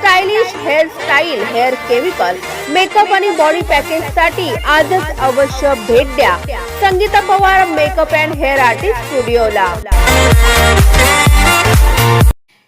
stylish hair style hair chemical makeup आणि body पॅकेजसाठी आजच अवश्य भेट द्या. Sangeeta Pawar makeup and hair artist स्टुडिओला.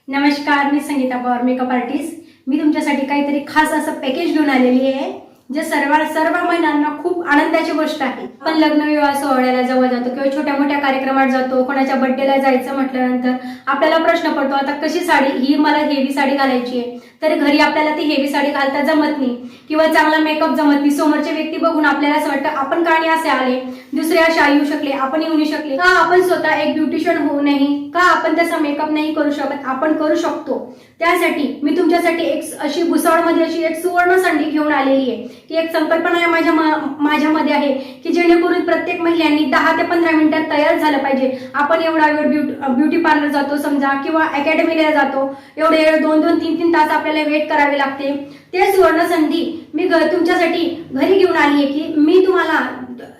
नमस्कार मी संगीता पवार मेकअप आर्टिस्ट. मी तुमच्यासाठी काहीतरी खास असं पॅकेज घेऊन आलेली आहे जे सर्व सर्व महिलांना खूप आनंदाची गोष्ट आहे. पण लग्न विवाह सोहळ्याला जवळ जातो किंवा छोट्या मोठ्या कार्यक्रमात जातो कोणाच्या बड्डेला जायचं म्हटल्यानंतर आपल्याला प्रश्न पडतो आता कशी साडी ही मला हेवी साडी घालायची आहे. तर घरी आपल्याला ती हेवी साडी घालता जमत नाही. किंवा चांगला मेकअप जमत नाही. समोरचे व्यक्ती बघून आपल्याला असं वाटतं आपण का नाही असे आले? दुसरे अशा येऊ शकले आपण येऊ नाही शकले. का आपण स्वतः एक ब्युटिशियन होऊ नाही? का आपण त्याचा मेकअप नाही करू शकत? आपण करू शकतो. त्यासाठी मी तुमच्यासाठी एक अशी भुसावळमध्ये अशी एक सुवर्ण संधी घेऊन आलेली आहे. की एक संकल्पना माझ्या माझ्यामध्ये आहे की जेणेकरून प्रत्येक महिलांनी दहा ते पंधरा मिनिटात तयार झालं पाहिजे. आपण एवढा वेळ ब्युटी ब्युटी पार्लर जातो समजा किंवा अकॅडमीला जातो. एवढे दोन दोन तीन तीन तास आपल्याला वेट करावे लागते. ते सुवर्ण संधी मी तुमच्यासाठी घरी घेऊन आली आहे की मी तुम्हाला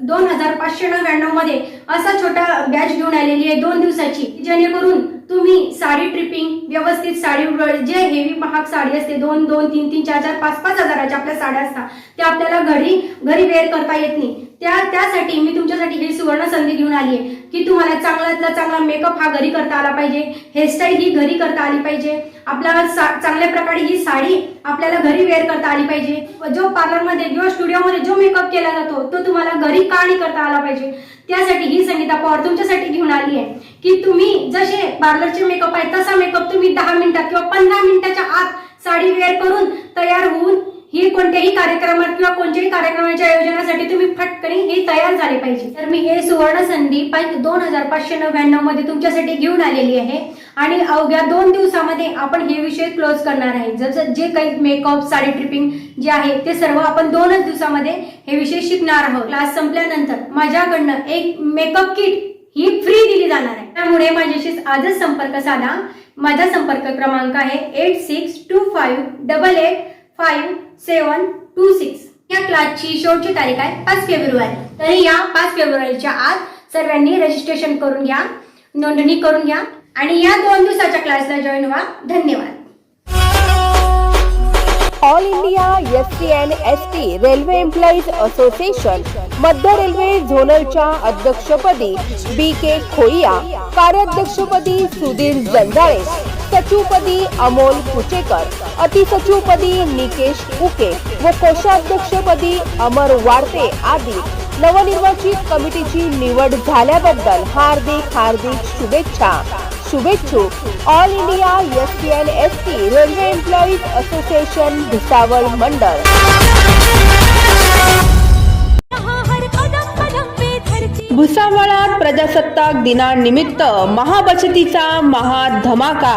दोन हजार पाचशे नव्याण्णवमध्ये असा छोटा बॅच घेऊन आलेली आहे दोन दिवसाची जेणेकरून तुम्ही साडी ट्रिपिंग व्यवस्थित साडी जे हेवी महाग साडी असते दोन दोन तीन तीन चार चार पाच पाच हजाराच्या आपल्या साड्या असतात त्या आपल्याला घरी घरी वेअर करता येत नाही. त्या त्यासाठी मी तुमच्यासाठी ही सुवर्ण संधी घेऊन आली आहे की तुम्हाला चांगल्यातला चांगला मेकअप हा घरी करता आला पाहिजे हेअरस्टाईल ही घरी करता आली पाहिजे आपल्याला चांगल्या प्रकारे ही साडी आपल्याला घरी वेअर करता आली पाहिजे. जो पार्लरमध्ये किंवा स्टुडिओमध्ये जो मेकअप केला जातो तो तुम्हाला घरी का नाही करता आला पाहिजे. त्यासाठी ही संगीता पवार तुमच्यासाठी घेऊन आली आहे. की तुम्ही जसे पार्लरचे मेकअप आहे तसा मेकअप तुम्ही दहा मिनिटात किंवा पंधरा मिनिटाच्या आत साडी वेअर करून तयार होऊन ही कोणत्याही कार्यक्रमात किंवा कोणत्याही कार्यक्रमाच्या आयोजनासाठी तुम्ही फटकनी हे तयार झाले पाहिजे. तर मी हे सुवर्ण संधी दोन हजार पाचशे नव्याण्णवमध्ये तुमच्यासाठी घेऊन आलेली आहे. आणि अवघ्या दोन दिवसामध्ये आपण हे विषय क्लोज करणार आहे. जसं जे काही मेकअप साडी ट्रिपिंग जे आहे ते सर्व आपण दोनच दिवसामध्ये हे विषय शिकणार आहोत. क्लास संपल्यानंतर माझ्याकडनं एक मेकअप किट ही फ्री दिली जाणार आहे. त्यामुळे माझ्याशी आजच संपर्क साधा. माझा संपर्क क्रमांक आहे eight six two five double eight five seven two six. या क्लासची शेवटची तारीख आहे पाच फेब्रुवारी. तरी या पाच फेब्रुवारीच्या आत सर्वांनी रजिस्ट्रेशन करून घ्या नोंदणी करून घ्या आणि या दोन दिवसाच्या क्लासला जॉईन व्हा. धन्यवाद. All India S T and S T railway employees association मध्य रेल्वे झोनलच्या अध्यक्षपदी बी के खोईया कार्याध्यक्षपदी सुधीर जंजाळे सचिवपदी अमोल कुचेकर अतिसचिवपदी निकेश उके व कोषाध्यक्षपदी अमर वाडते आदी नवनिर्वाचित कमिटीची निवड झाल्याबद्दल हार्दिक हार्दिक शुभेच्छा. शुभेच्छुक all India S T N S T railway employees association Bhusawal मंडळ. प्रजासत्ताक दिनानिमित्त महाबचतीचा महाधमाका.